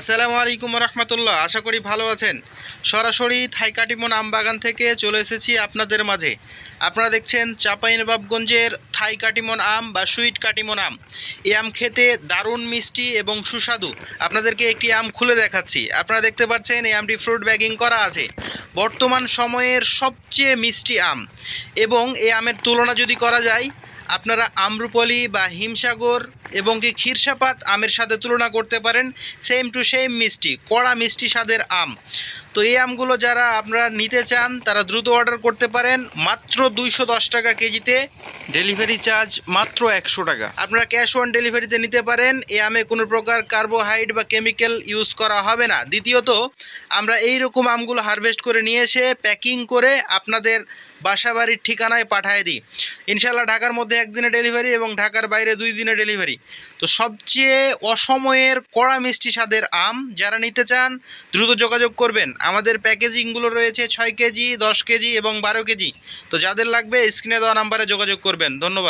আসসালামু আলাইকুম রহমতুল্লাহ, আশা করি ভালো আছেন। সরাসরি থাইকাটিমন আম বাগান থেকে চলে এসেছি আপনাদের মাঝে। আপনারা দেখছেন চাঁপাইনবাবগঞ্জের থাই কাটিমন আম বা সুইট কাটিমন আম এই আম খেতে দারুণ মিষ্টি এবং সুস্বাদু। আপনাদেরকে একটি আম খুলে দেখাচ্ছি। আপনারা দেখতে পাচ্ছেন এই আমটি ফ্রুট ব্যাগিং করা আছে। বর্তমান সময়ের সবচেয়ে মিষ্টি আম। এবং এই আমের তুলনা যদি করা যায় আপনারা আম্রপলি বা হিমসাগর এবং কি ক্ষীরসাপাত আমের সাথে তুলনা করতে পারেন। সেম টু সেম মিষ্টি, কড়া মিষ্টি স্বাদের আম। তো এই আমগুলো যারা আপনারা নিতে চান, তারা দ্রুত অর্ডার করতে পারেন। মাত্র দুইশো দশ টাকা কেজিতে। ডেলিভারি চার্জ মাত্র একশো টাকা। আপনারা ক্যাশ অন ডেলিভারিতে নিতে পারেন। এ আমে কোনো প্রকার কার্বোহাইড বা কেমিক্যাল ইউজ করা হবে না। দ্বিতীয়ত, আমরা এই রকম আমগুলো হারভেস্ট করে নিয়ে এসে প্যাকিং করে আপনাদের বাসা বাড়ির ঠিকানায় পাঠিয়ে দিই। ইনশাল্লাহ ঢাকার মধ্যে একদিনে ডেলিভারি এবং ঢাকার বাইরে দুই দিনে ডেলিভারি তো সবচেয়ে অসময়ের কড়া মিষ্টি স্বাদের আম, যারা নিতে চান, দ্রুত যোগাযোগ করবেন। আমাদের প্যাকেজিংগুলো রয়েছে ছয় কেজি, দশ কেজি এবং বারো কেজি। তো যাদের লাগবে স্ক্রিনে দেওয়া নাম্বারে যোগাযোগ করবেন। ধন্যবাদ।